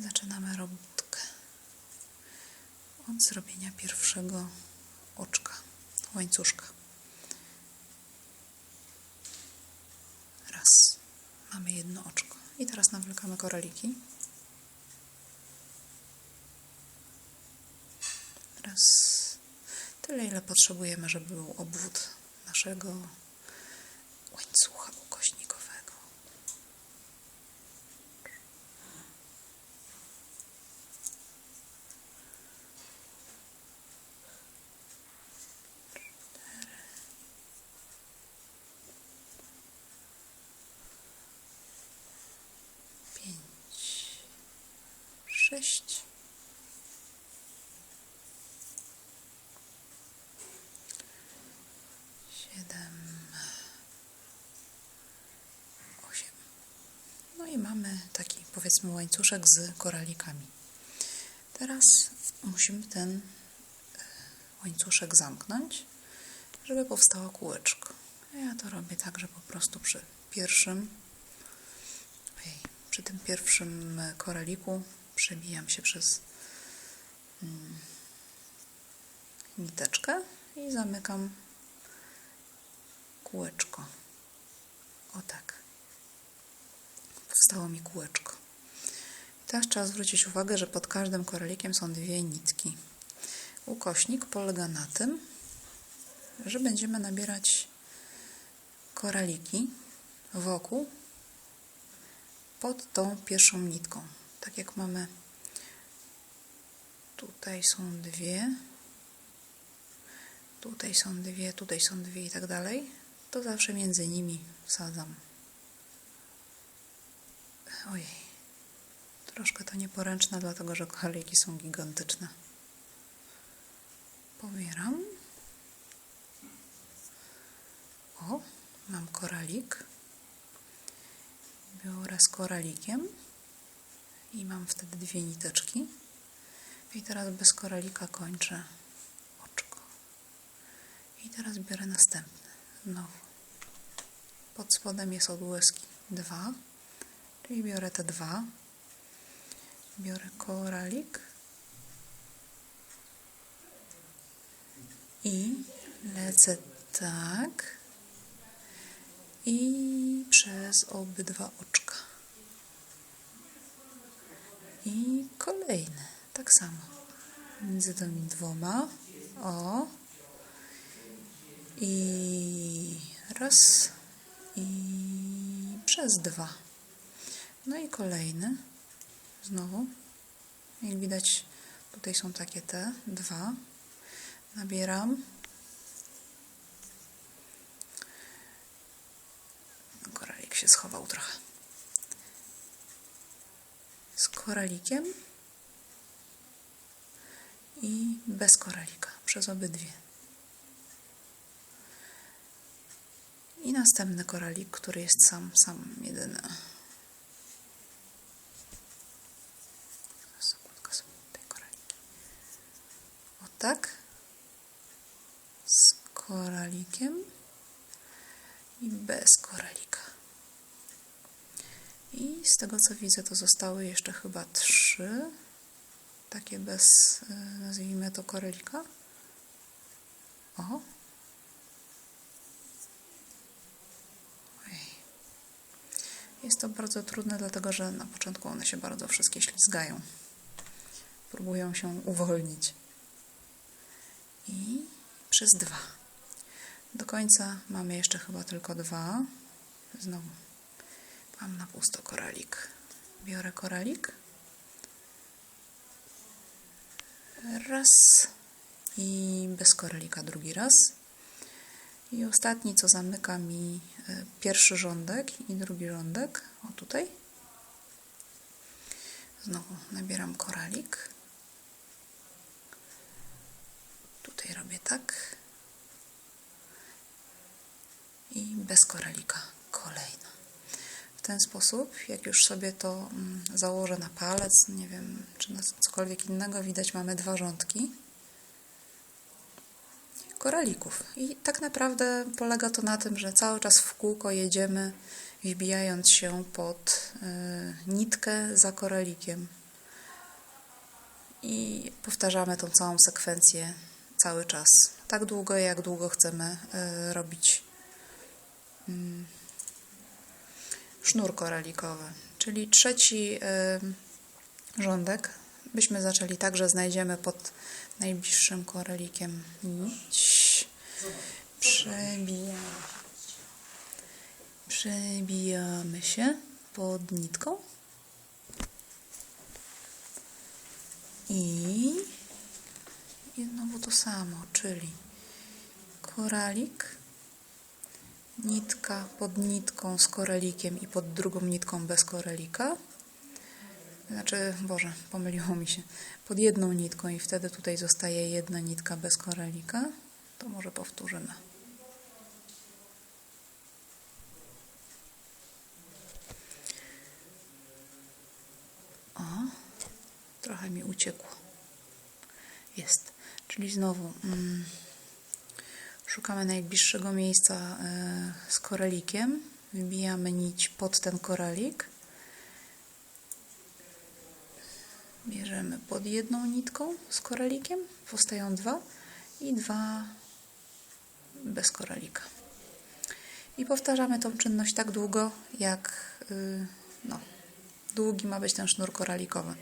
Zaczynamy robótkę od zrobienia pierwszego oczka, łańcuszka. Raz. Mamy jedno oczko. I teraz nawlekamy koraliki. Raz. Tyle, ile potrzebujemy, żeby był obwód naszego łańcucha 6 7 8 no i mamy taki powiedzmy łańcuszek z koralikami. Teraz musimy ten e, łańcuszek zamknąć żeby powstała kółeczko. Ja to robię tak, że po prostu przy pierwszym przy tym pierwszym e, koraliku przebijam się przez mm, niteczkę i zamykam kółeczko. O tak. Powstało mi kółeczko. Teraz trzeba zwrócić uwagę, że pod każdym koralikiem są dwie nitki. Ukośnik polega na tym, że będziemy nabierać koraliki wokół pod tą pierwszą nitką. Tak jak mamy tutaj są dwie, tutaj są dwie, tutaj są dwie i tak dalej, to zawsze między nimi wsadzam. Ojej, troszkę to nieporęczne, dlatego że koraliki są gigantyczne. Pobieram. O, mam koralik biorę z koralikiem i mam wtedy dwie niteczki. I teraz bez koralika kończę oczko. I teraz biorę następny. Znowu. Pod spodem jest odłeski 2, czyli biorę te dwa. Biorę koralik i lecę tak i przez obydwa oczka. I kolejne, tak samo. Między tymi dwoma. O. I raz. I przez dwa. No i kolejny. Znowu. Jak widać, tutaj są takie te dwa. Nabieram. Koralik się schował trochę. Z koralikiem i bez koralika, przez obydwie. I następny koralik, który jest sam, sam jedyny. Sekundkę sobie tutaj koraliki. O tak. Z koralikiem i bez koralika. I z tego co widzę, to zostały jeszcze chyba trzy. Takie bez, y, nazwijmy to, koralika. O. Jest to bardzo trudne, dlatego że na początku one się bardzo wszystkie ślizgają. Próbują się uwolnić. I przez dwa. Do końca mamy jeszcze chyba tylko dwa. Znowu mam na pusto koralik. Biorę koralik. Raz. I bez koralika drugi raz. I ostatni, co zamyka mi e, pierwszy rządek i drugi rządek. O tutaj. Znowu nabieram koralik. Tutaj robię tak i bez koralika kolejna. W ten sposób, jak już sobie to mm, założę na palec, nie wiem, czy na cokolwiek innego, widać mamy dwa rządki koralików. I tak naprawdę polega to na tym, że cały czas w kółko jedziemy, wbijając się pod y, nitkę za koralikiem. i powtarzamy tą całą sekwencję cały czas. Tak długo, jak długo chcemy y, robić mm, sznur koralikowy. Czyli trzeci y, rządek byśmy zaczęli tak, że znajdziemy pod najbliższym koralikiem nić. Przebijamy. Przebijamy się pod nitką. I, I znowu to samo, czyli koralik, nitka pod nitką z koralikiem i pod drugą nitką bez koralika. Znaczy, Boże, pomyliło mi się. Pod jedną nitką i wtedy tutaj zostaje jedna nitka bez koralika. To może powtórzymy. O, trochę mi uciekło. Jest. Czyli znowu mm, szukamy najbliższego miejsca e, z koralikiem. Wybijamy nić pod ten koralik. Bierzemy pod jedną nitką z koralikiem, powstają dwa i dwa bez koralika. I powtarzamy tą czynność tak długo, jak y, no, długi ma być ten sznur koralikowy.